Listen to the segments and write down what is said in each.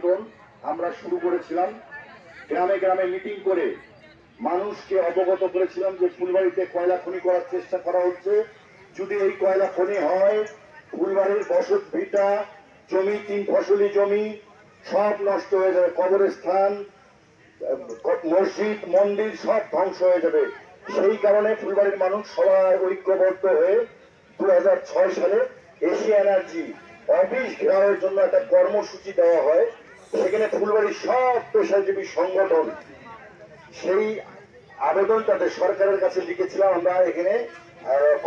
আন্দোলন আমরা শুরু করেছিলাম। গ্রামে গ্রামে মিটিং করে মানুষকে অবগত করেছিলাম যে ফুলবাড়িতে কয়লা খনি করার চেষ্টা করা হচ্ছে। যদি এই কয়লা খনি হয়, ফুলবাড়ির বসত ভিটা, জমি, তিন ফসলি জমি সব নষ্ট হয়ে যাবে। কবরস্থান, মসজিদ, মন্দির সব ধ্বংস হয়ে যাবে। সেই কারণে ফুলবাড়ির মানুষ সবাই ঐক্যবদ্ধ হয়ে দু হাজার ছয় সালে এশিয়া এনার্জি অফিস ঘেরাওয়ের জন্য একটা কর্মসূচি দেওয়া হয়। সেখানে ফুলবাড়ির সব পেশাজীবী সংগঠন, সেই আবেদন তাদের সরকারের কাছে লিখেছিলাম, আমরা এখানে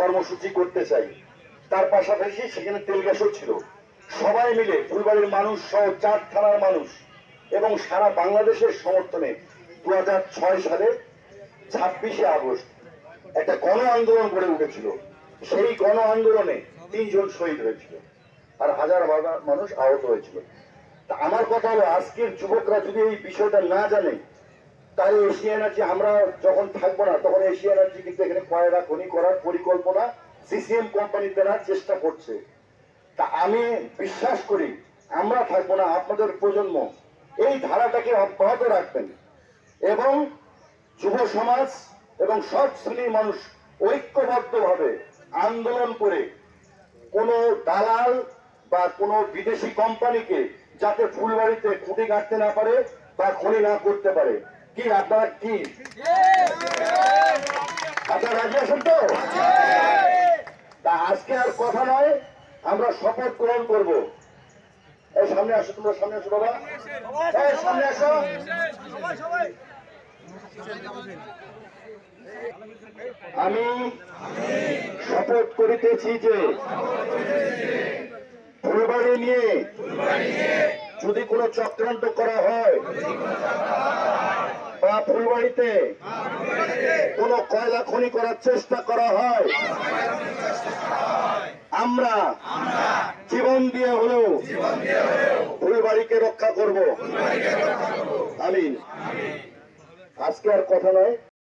কর্মসূচি করতে চাই। তার পাশাপাশি সেখানে তেল গ্যাসও ছিল। সবাই মিলে ফুলবাড়ির মানুষ সহ চার থানার মানুষ এবং সারা বাংলাদেশের সমর্থনে দু ছয় সালে ছাব্বিশে আগস্ট একটা গণ আন্দোলন গড়ে উঠেছিল। সেই গণ আন্দোলনে তিনজন শহীদ হয়েছিল আর হাজার হাজার মানুষ আহত হয়েছিল। তা আমার কথা হলো, আজকের যুবকরা যদি এই বিষয়টা না জানে, তাহলে এশিয়া এনার্জি আমরা যখন থাকব না, তখন এশিয়া এনার্জি কিন্তু এখানে কয়লা খনি করার পরিকল্পনা সিসিএম কোম্পানি দ্বারা চেষ্টা করছে। তা আমি বিশ্বাস করি, আমরা থাকব না, আপনাদের প্রজন্ম, এই ধারাটাকে অব্যাহত রাখবেন। এবং যুব সমাজ এবং সব শ্রেণির মানুষ ঐক্যবদ্ধভাবে আন্দোলন করে কোনো দালাল বা কোনো বিদেশি কোম্পানিকে যাতে ফুলবাড়িতে খুঁটি কাটতে না পারে বা খনি না করতে পারে। কি আপনারা কি? আপনারা রাজি আছেন তো? তা আজকে আর কথা নয়, আমরা শপথ গ্রহণ করব। এই সামনে আসো তোমরা, সামনে আসো বাবা। এই সামনে আসো। আমি শপথ করিতেছি যে ফুলবাড়ি নিয়ে যদি কোনো চক্রান্ত করা হয়, বা ফুলবাড়িতে কোনো কয়লা খনি করার চেষ্টা করা হয়, আমরা জীবন দিয়ে হলেও ফুলবাড়িকে রক্ষা করব। আমিন। আজকে আর কথা নয়।